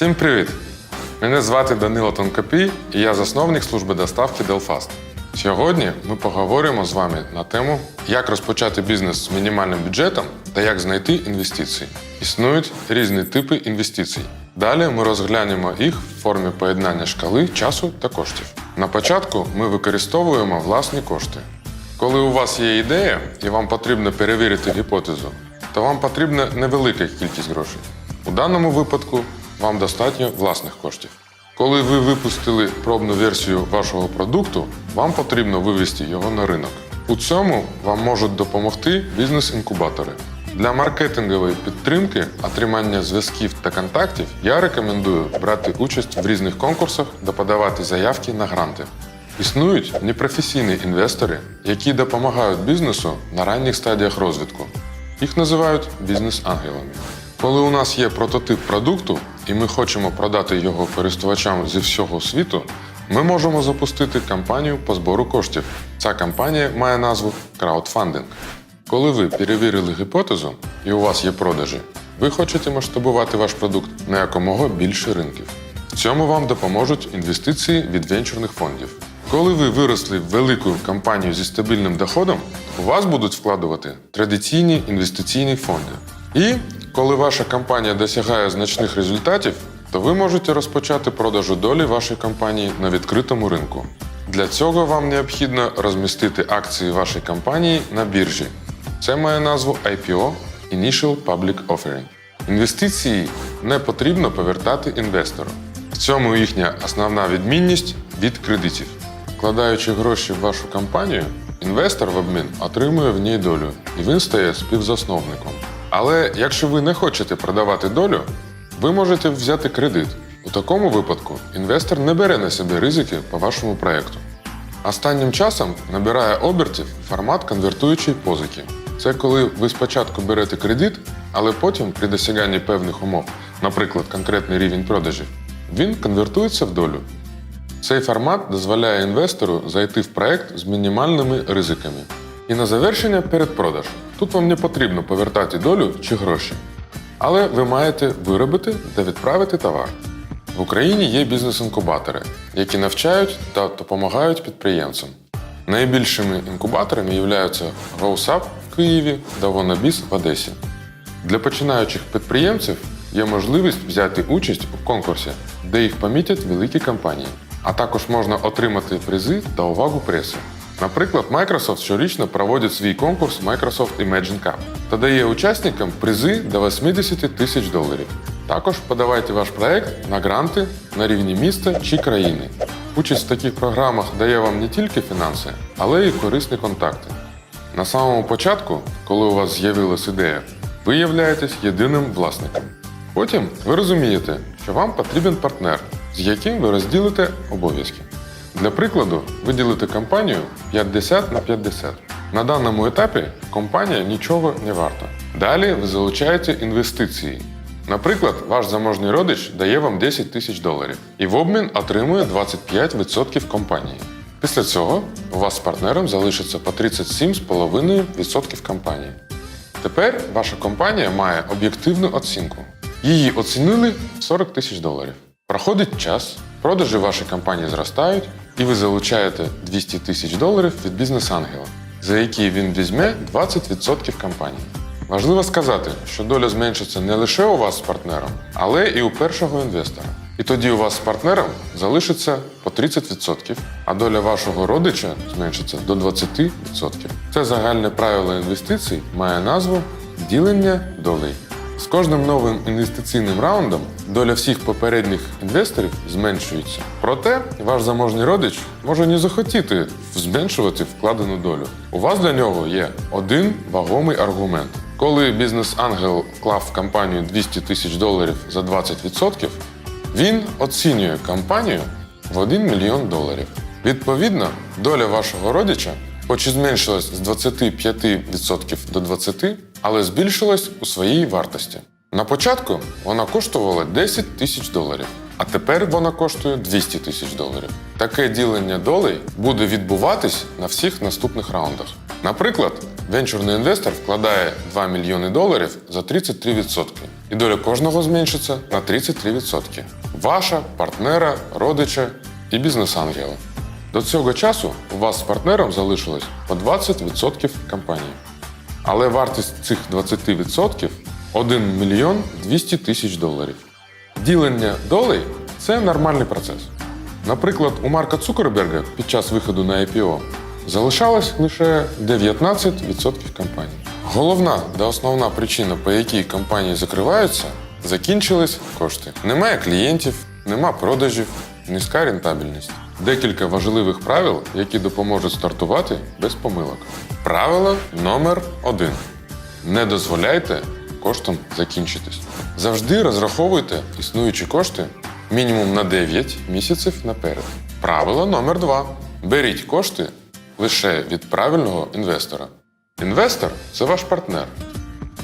Всім привіт! Мене звати Данило Тонкопій і я засновник служби доставки Delfast. Сьогодні ми поговоримо з вами на тему, як розпочати бізнес з мінімальним бюджетом та як знайти інвестиції. Існують різні типи інвестицій. Далі ми розглянемо їх в формі поєднання шкали, часу та коштів. На початку ми використовуємо власні кошти. Коли у вас є ідея і вам потрібно перевірити гіпотезу, то вам потрібна невелика кількість грошей. У даному випадку вам достатньо власних коштів. Коли ви випустили пробну версію вашого продукту, вам потрібно вивести його на ринок. У цьому вам можуть допомогти бізнес-інкубатори. Для маркетингової підтримки, отримання зв'язків та контактів я рекомендую брати участь в різних конкурсах та подавати заявки на гранти. Існують непрофесійні інвестори, які допомагають бізнесу на ранніх стадіях розвитку. Їх називають бізнес-ангелами. Коли у нас є прототип продукту, і ми хочемо продати його користувачам зі всього світу, ми можемо запустити кампанію по збору коштів. Ця кампанія має назву краудфандинг. Коли ви перевірили гіпотезу і у вас є продажі, ви хочете масштабувати ваш продукт на якомога більше ринків. В цьому вам допоможуть інвестиції від венчурних фондів. Коли ви виросли в велику компанію зі стабільним доходом, у вас будуть вкладувати традиційні інвестиційні фонди. І коли ваша компанія досягає значних результатів, то ви можете розпочати продажу долі вашої компанії на відкритому ринку. Для цього вам необхідно розмістити акції вашої компанії на біржі. Це має назву IPO Initial Public Offering. Інвестиції не потрібно повертати інвестору. В цьому їхня основна відмінність від кредитів. Вкладаючи гроші в вашу компанію, інвестор в обмін отримує в ній долю, і він стає співзасновником. Але якщо ви не хочете продавати долю, ви можете взяти кредит. У такому випадку інвестор не бере на себе ризики по вашому проєкту. Останнім часом набирає обертів формат конвертуючої позики. Це коли ви спочатку берете кредит, але потім при досяганні певних умов, наприклад, конкретний рівень продажів, він конвертується в долю. Цей формат дозволяє інвестору зайти в проект з мінімальними ризиками. І на завершення передпродаж. Тут вам не потрібно повертати долю чи гроші. Але ви маєте виробити та відправити товар. В Україні є бізнес-інкубатори, які навчають та допомагають підприємцям. Найбільшими інкубаторами являються GoSap в Києві та Вонобіс в Одесі. Для починаючих підприємців є можливість взяти участь у конкурсі, де їх помітять великі компанії. А також можна отримати призи та увагу преси. Наприклад, Microsoft щорічно проводить свій конкурс Microsoft Imagine Cup та дає учасникам призи до 80 тисяч доларів. Також подавайте ваш проект на гранти на рівні міста чи країни. Участь в таких програмах дає вам не тільки фінанси, але й корисні контакти. На самому початку, коли у вас з'явилась ідея, ви являєтесь єдиним власником. Потім ви розумієте, що вам потрібен партнер, з яким ви розділите обов'язки. Для прикладу, виділити компанію 50 на 50. На даному етапі компанія нічого не варта. Далі ви залучаєте інвестиції. Наприклад, ваш заможний родич дає вам 10 тисяч доларів і в обмін отримує 25% компанії. Після цього у вас з партнером залишиться по 37,5% компанії. Тепер ваша компанія має об'єктивну оцінку. Її оцінили 40 тисяч доларів. Проходить час, продажі вашої компанії зростають, і ви залучаєте 200 тисяч доларів від бізнес-ангела, за які він візьме 20% компанії. Важливо сказати, що доля зменшиться не лише у вас з партнером, але і у першого інвестора. І тоді у вас з партнером залишиться по 30%, а доля вашого родича зменшиться до 20%. Це загальне правило інвестицій має назву ділення долей. З кожним новим інвестиційним раундом доля всіх попередніх інвесторів зменшується. Проте ваш заможний родич може не захотіти зменшувати вкладену долю. У вас для нього є один вагомий аргумент. Коли бізнес-ангел вклав в компанію 200 тисяч доларів за 20%, він оцінює компанію в 1 мільйон доларів. Відповідно, доля вашого родича хоч і зменшилась з 25% до 20%, але збільшилась у своїй вартості. На початку вона коштувала 10 тисяч доларів, а тепер вона коштує 200 тисяч доларів. Таке ділення долей буде відбуватись на всіх наступних раундах. Наприклад, Венчурний інвестор вкладає 2 мільйони доларів за 33%. І доля кожного зменшиться на 33%. Ваша, партнера, родича і бізнес-ангела. До цього часу у вас з партнером залишилось по 20% компанії. Але вартість цих 20% 1 мільйон 200 тисяч доларів. Ділення долей це нормальний процес. Наприклад, у Марка Цукерберга під час виходу на IPO залишалось лише 19% компанії. Головна та основна причина, по якій компанії закриваються, закінчились кошти. Немає клієнтів, нема продажів, низька рентабельність. Декілька важливих правил, які допоможуть стартувати без помилок. Правило номер один. Не дозволяйте коштам закінчитись. Завжди розраховуйте існуючі кошти мінімум на 9 місяців наперед. Правило номер два. Беріть кошти лише від правильного інвестора. Інвестор це ваш партнер,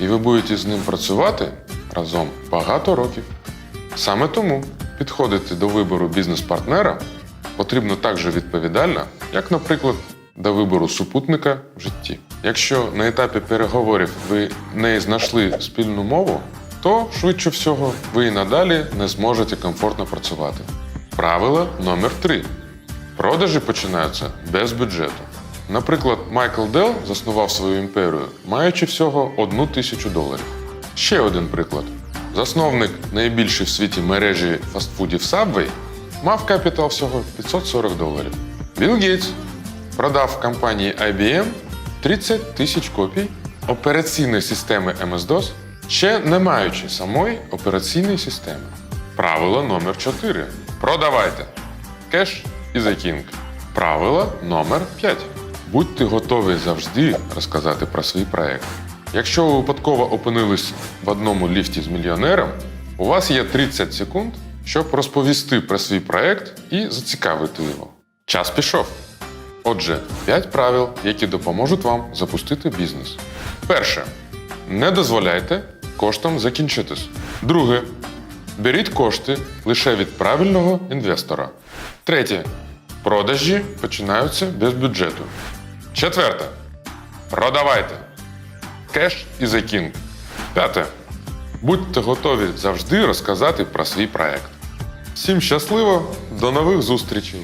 і ви будете з ним працювати разом багато років. Саме тому підходити до вибору бізнес-партнера потрібно так же відповідально, як, наприклад, до вибору супутника в житті. Якщо на етапі переговорів ви не знайшли спільну мову, то швидше всього ви і надалі не зможете комфортно працювати. Правило номер 3. Продажі починаються без бюджету. Наприклад, Майкл Дел заснував свою імперію, маючи всього одну тисячу доларів. Ще один приклад. Засновник найбільшої в світі мережі фастфудів Subway мав капітал всього 540 доларів. Білл Гейтс продав компанії IBM 30 тисяч копій операційної системи MS-DOS, ще не маючи самої операційної системи. Правило номер 4. Продавайте. Кеш і king. Правило номер 5. Будьте готові завжди розказати про свій проект. Якщо ви випадково опинились в одному ліфті з мільйонером, у вас є 30 секунд, щоб розповісти про свій проект і зацікавити його. Час пішов. Отже, 5 правил, які допоможуть вам запустити бізнес. Перше. Не дозволяйте коштам закінчитись. Друге. Беріть кошти лише від правильного інвестора. Третє. Продажі починаються без бюджету. Четверте. Продавайте. Кеш і king. П'яте. Будьте готові завжди розказати про свій проект. Всім щасливо, до нових зустрічей!